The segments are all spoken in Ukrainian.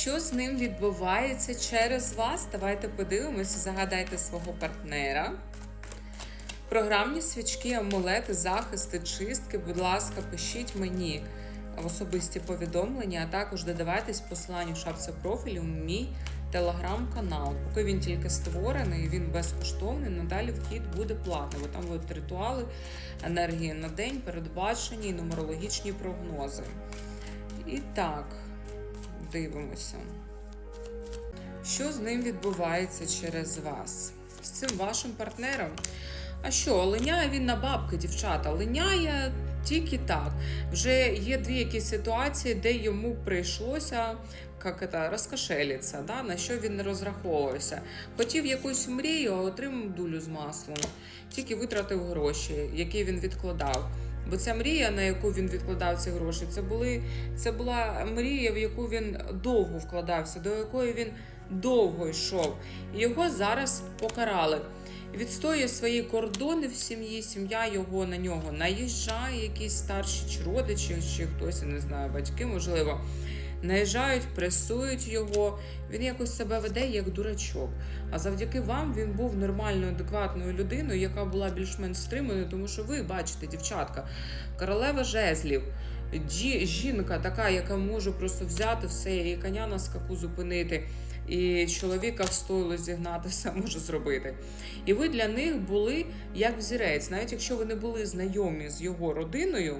Що з ним відбувається через вас? Давайте подивимося, загадайте свого партнера. Програмні свічки, амулети, захисти, чистки, будь ласка, пишіть мені особисті повідомлення, а також додавайтесь посиланню в профілю в мій телеграм-канал. Поки він тільки створений, він безкоштовний. Надалі вхід буде платний, бо там будуть ритуали, енергії на день, передбачені і нумерологічні прогнози. І так, дивимося. Що з ним відбувається через вас? З цим вашим партнером? А що, линяє він на бабки, дівчата? Линяє тільки так. Вже є дві якісь ситуації, де йому прийшлося як это, розкошелитися, да? на що він не розраховувався. Хотів якусь мрію, а отримав дулю з маслом. Тільки витратив гроші, які він відкладав. Бо ця мрія, на яку він відкладав ці гроші, це були це була мрія, в яку він довго вкладався, до якої він довго йшов. Його зараз покарали. Відстоює свої кордони в сім'ї, сім'я його на нього наїжджає, якісь старші чи родичі, чи хтось, я не знаю, батьки, можливо. Наїжджають, пресують його, він якось себе веде як дурачок. А завдяки вам він був нормальною, адекватною людиною, яка була більш-менш стриманою, тому що ви бачите, дівчатка, королева жезлів, жінка така, яка може просто взяти все і коня на скаку зупинити. І чоловіка в стойло зігнати все може зробити. І ви для них були як взірець, навіть якщо ви не були знайомі з його родиною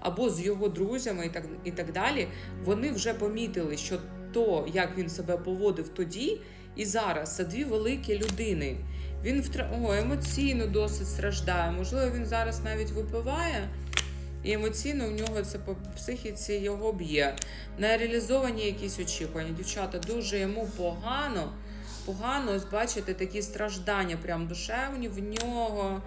або з його друзями і так, і так далі, вони вже помітили, що то, як він себе поводив тоді і зараз, це дві великі людини. Він втра... О, емоційно досить страждає. Можливо, він зараз навіть випиває. І емоційно в нього це по психіці його б'є. Нереалізовані якісь очікування. Дівчата, дуже йому погано. Погано, ось бачите, такі страждання прям душевні в нього.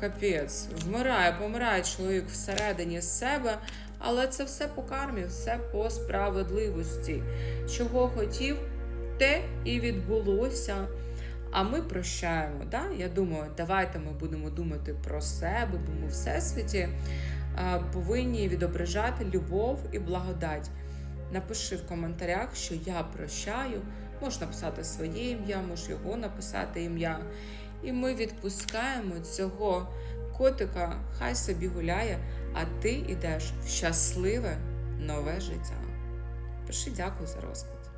Капець. Вмирає, помирає чоловік всередині себе, але це все по кармі, все по справедливості. Чого хотів, те і відбулося. А ми прощаємо. Да? Я думаю, давайте ми будемо думати про себе, бо ми в всесвіті повинні відображати любов і благодать. Напиши в коментарях, що я прощаю. Можеш написати своє ім'я, можеш його написати ім'я. І ми відпускаємо цього котика, хай собі гуляє, а ти йдеш в щасливе нове життя. Пиши дякую за розклад.